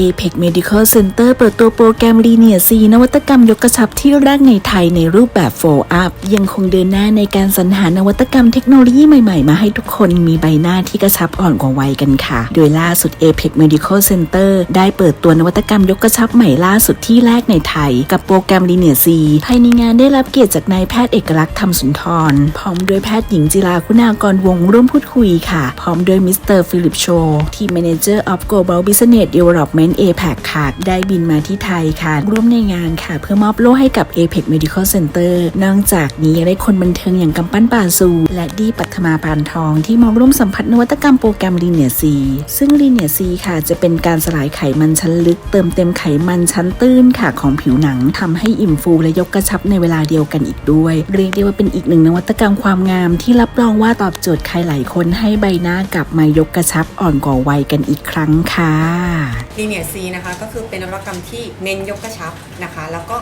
Apex Medical Center เปิดตัวโปรแกรม Linear C นวัตกรรมยกกระชับที่แรกในไทยในรูปแบบ Fold Up ยังคงเดินหน้าในการสรรหานวัตกรรมเทคโนโลยีใหม่ๆ มาให้ทุกคนมีใบหน้าที่กระชับอ่อนกว่าวัยกันค่ะ โดยล่าสุด Apex Medical Center ได้เปิดตัวนวัตกรรมยกกระชับใหม่ล่าสุดที่แรกในไทย กับโปรแกรม Linear C ภายในงานได้รับเกียรติจากนายแพทย์เอกลักษณ์ธรรมสุนทร พร้อมด้วยแพทย์หญิงจิราคุณากรวงร่วมพูดคุยค่ะ พร้อมด้วยมิสเตอร์ฟิลิปโชทีม Manager of Global Business Development APAC ค่ะ ได้บินมาที่ไทยค่ะ ร่วมในงานค่ะ เพื่อมอบโล่ให้กับ Apex Medical Center นอกจากนี้ยังได้คนบันเทิงอย่างกำปั้นป่าซู และดีปัทมาปานทองที่มาร่วมสัมผัสนวัตกรรมโปรแกรม Linear C ซึ่ง Linear C ค่ะ จะเป็นการสลายไขมันชั้นลึก เติมเต็มไขมันชั้นตื้นค่ะของผิวหนังทำให้อิ่มฟูและยกกระชับในเวลาเดียวกันอีกด้วย เรียกได้ว่าเป็นอีกหนึ่งนวัตกรรมความงามที่รับรองว่าตอบโจทย์ใครหลายคนให้ใบหน้ากลับมายกกระชับอ่อนกว่าวัยกันอีกครั้งค่ะเนียซีนะคะก็คือเป็นนวัตกรรมที่เน้นยกกระชับนะคะ แล้วก็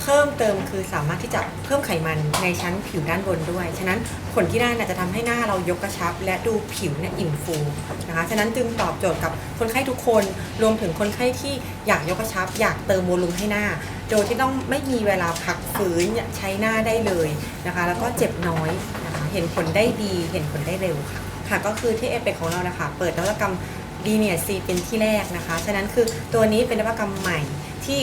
เพิ่มเติมคือสามารถที่จะเพิ่มไขมันในชั้นผิวด้านบนด้วย ฉะนั้นผลที่ได้น่ะจะทำให้หน้าเรายกกระชับ และดูผิวเนี่ยอิ่มฟูนะคะ ฉะนั้นจึงตอบโจทย์กับคนไข้ทุกคน รวมถึงคนไข้ที่อยากยกกระชับ อยากเติมโวลูมให้หน้า โดยที่ต้องไม่มีเวลาพักฟื้นใช้หน้าได้เลยนะคะ แล้วก็เจ็บน้อยนะคะ เห็นผลได้ดี เห็นผลได้เร็วค่ะ ค่ะก็คือที่เอเปกของเรานะคะ เปิดนวัตกรรม ดีเนียซีเป็นที่แรกนะคะ ฉะนั้นคือตัวนี้เป็นนวัตกรรมใหม่ที่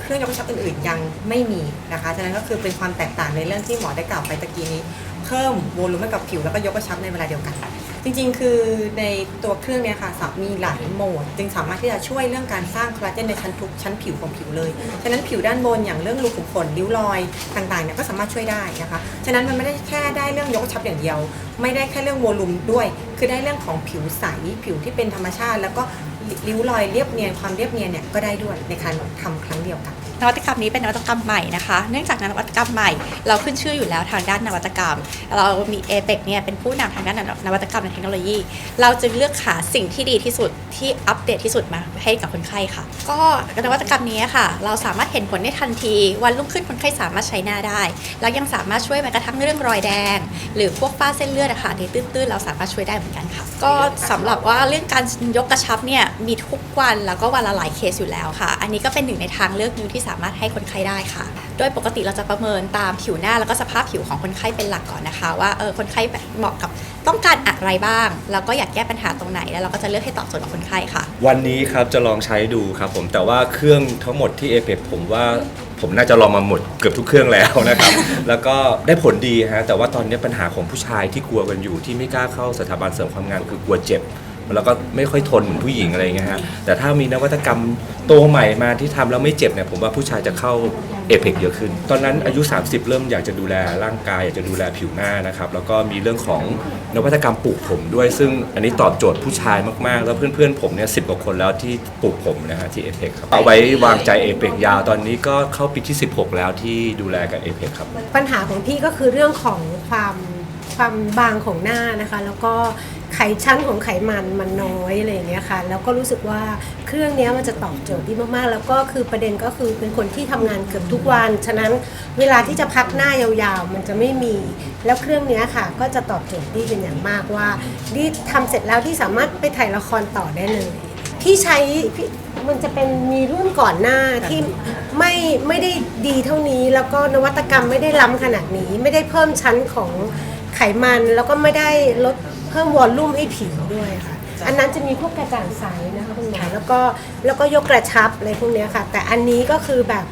เครื่องยกกระชับอื่นๆยังไม่มีนะคะ ฉะนั้นก็คือเป็นความแตกต่างในเรื่องที่หมอได้กล่าวไปตะกี้นี้ เพิ่มโวลูมให้กับผิวแล้วก็ยกกระชับในเวลาเดียวกัน จริงๆ คือในตัวเครื่องเนี้ค่ะสามีหลายโหมด จึงสามารถที่จะช่วยเรื่องการสร้างคอลลาเจนในชั้นทุกชั้นผิวของผิวเลย ฉะนั้นผิวด้านบนอย่างเรื่องรูขุมขนริ้วรอยต่างๆเนี่ยก็สามารถช่วยได้นะคะ ฉะนั้นมันไม่ได้แค่ได้เรื่องยกกระชับอย่างเดียว ไม่ได้แค่เรื่องโวลูมด้วย คือได้เรื่องของผิวใสผิวที่เป็นธรรมชาติ แล้วก็ริ้วรอยเรียบเนียนความเรียบเนียนเนี่ยก็ได้ด้วยในการทำครั้งเดียวกัน นวัตกรรมนี้เป็นนวัตกรรมใหม่นะคะ เนื่องจากนวัตกรรมใหม่ เราขึ้นชื่ออยู่แล้วทางด้านนวัตกรรม เรามีเอเปกเนี่ยเป็นผู้นำทางด้านนวัตกรรมและเทคโนโลยี เราจึงเลือกหาสิ่งที่ดีที่สุดที่อัปเดตที่สุดมาให้กับคนไข้ค่ะ ก็นวัตกรรมนี้ค่ะ เราสามารถเห็นผลได้ทันที วันรุ่งขึ้นคนไข้สามารถใช้หน้าได้ แล้วยังสามารถช่วยแม้กระทั่งเรื่องรอยแดง หรือพวกฝ้าเส้นเลือดอะค่ะที่ตื้นๆเราสามารถช่วยได้เหมือนกันค่ะ ก็สำหรับว่าเรื่องการยกกระชับเนี่ยมีทุกวันแล้วก็วันละหลายเคสอยู่แล้วค่ะ อันนี้ก็เป็นหนึ่งในทางเลือกนึงที่สามารถให้คนไข้ได้ค่ะ โดยปกติเราจะประเมินตามผิวหน้าแล้วก็สภาพผิวของคนไข้เป็นหลักก่อนนะคะ ว่าเออคนไข้เหมาะกับต้องการอะไรบ้าง แล้วก็อยากแก้ปัญหาตรงไหนแล้วเราก็จะเลือกให้ตอบโจทย์กับคนไข้ค่ะ วันนี้ครับจะลองใช้ดูครับผมแต่ว่าเครื่องทั้งหมดที่เอเปผมว่า ผมน่าจะลองมาหมดเกือบทุกเครื่องแล้วนะครับ แล้วก็ได้ผลดีฮะแต่ว่าตอนนี้ปัญหาของผู้ชายที่กลัวกันอยู่ที่ไม่กล้าเข้าสถาบันเสริมความงามคือกลัวเจ็บ แล้วก็ไม่ค่อยทนเหมือนผู้หญิงอะไรเงี้ยฮะแต่ถ้ามีนวัตกรรมตัวใหม่มาที่ทำแล้วไม่เจ็บเนี่ยผมว่าผู้ชายจะเข้าเอเ c เยอะขึ้น ตอนนั้นอายุ 30 เริ่มอยากจะดูแลร่างกายอยากจะดูแลผิวหน้านะครับแล้วก็มีเรื่องของนวัตกรรมปลูกผมด้วย ซึ่งอันนี้ตอบโจทย์ผู้ชายมากๆ แล้วเพื่อนๆผมเนี่ยสิกว่าคนแล้วที่ปลูกผมนะฮะที่เอเ c ครับเอาไว้วางใจเอเ c ยาวตอนนี้ก็เข้าปีที่ 16 แล้วที่ดูแลกับเอเ c ครับ ปัญหาของพี่ก็คือเรื่องของความ ความบางของหน้านะคะ แล้วก็ไขชั้นของไขมันมันน้อยอะไรอย่างเงี้ยค่ะแล้วก็รู้สึกว่าเครื่องนี้มันจะตอบโจทย์ดีมากๆ แล้วก็คือประเด็นก็คือเป็นคนที่ทำงานเกือบทุกวัน ฉะนั้นเวลาที่จะพักหน้ายาวๆ มันจะไม่มี แล้วเครื่องนี้ค่ะ ก็จะตอบโจทย์ดีเป็นอย่างมากว่าดีทำเสร็จแล้วที่สามารถไปถ่ายละครต่อได้เลยพี่ใช้พี่มันจะเป็นมีรุ่นก่อนหน้าที่ไม่ไม่ได้ดีเท่านี้แล้วก็นวัตกรรมไม่ได้ล้ำขนาดนี้ ไม่ได้เพิ่มชั้นของ ไขมันแล้วก็ไม่ได้ลดเพิ่มวอลลุ่มให้ผิวด้วยค่ะ อันนั้นจะมีพวกกระจ่างใสนะคะคุณหมอแล้วก็แล้วก็ยกกระชับอะไรพวกเนี้ยค่ะ แต่อันนี้ก็คือแบบ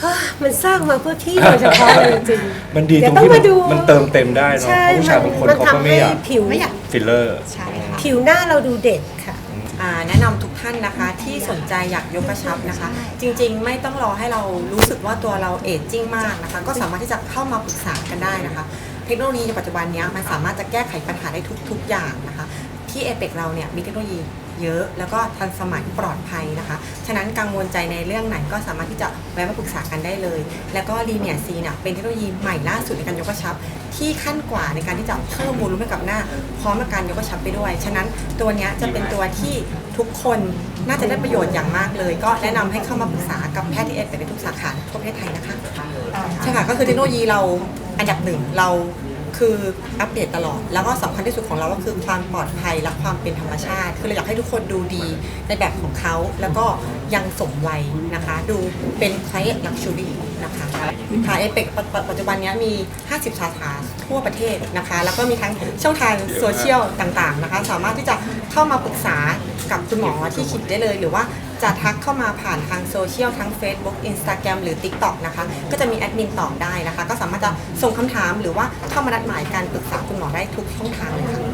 เฮ้ยมันสร้างมาเพื่อพี่โดยเฉพาะเลยจริงๆมันดีตเดี๋รยวงต้องที่มัมานดูมันเติมเต็มได้เนาะใช่เพราะผู้ชายบางคนมันเขาก็ทำไม่ให้อยากผิวไม่อยาก ฟิลเลอร์ ใช่ค่ะ ผิวหน้าเราดูเด็กค่ะ อ่าแนะนำทุกท่านนะคะที่สนใจอยากยกกระชับนะคะ จริงๆ ไม่ต้องรอให้เรารู้สึกว่าตัวเราเอจจิ้งมากนะคะ ก็สามารถที่จะเข้ามาปรึกษากันได้นะคะ เทคโนโลยีในปัจจุบันนี้มันสามารถจะแก้ไขปัญหาได้ทุก ๆ อย่างนะคะ ที่เอเปกเราเนี่ยมีเทคโนโลยีเยอะ แล้วก็ทันสมัยปลอดภัยนะคะ ฉะนั้นกังวลใจในเรื่องไหนก็สามารถที่จะแวะมาปรึกษากันได้เลย แล้วก็รีเนียซีเนี่ยเป็นเทคโนโลยีใหม่ล่าสุดในการยกกระชับ ที่ขั้นกว่าในการที่จะเพิ่มมูลค่าให้กับหน้า พร้อมกับการยกกระชับไปด้วย ฉะนั้นตัวนี้จะเป็นตัวที่ทุกคนน่าจะได้ประโยชน์อย่างมากเลย ก็แนะนำให้เข้ามาปรึกษากับแพทย์ที่เอเปกในทุกสาขาทั่วประเทศไทยนะคะใช่ค่ะก็คือเทคโนโลยีเรา อันดับหนึ่งเราคืออัปเดตตลอด แล้วก็สำคัญที่สุดของเราก็คือความปลอดภัยและความเป็นธรรมชาติ คือเราอยากให้ทุกคนดูดีในแบบของเขาแล้วก็ยังสมวัยนะคะ ดูเป็นคลลักชูรี่นะคะค่ะเอเปกปัจจุบันนี้มี 50 สาขาทั่วประเทศนะคะ แล้วก็มีทั้งช่องทางโซเชียลต่างๆนะคะ สามารถที่จะเข้ามาปรึกษากับคุณหมอที่คิดได้เลย หรือว่า จะทักเข้ามาผ่านทางโซเชียลทั้ง Facebook Instagram หรือ TikTok นะคะ ก็จะมีแอดมินตอบได้นะคะ ก็สามารถจะส่งคำถามหรือว่าเข้ามานัดหมายการปรึกษาคุณหมอได้ทุกช่องทางเลยค่ะ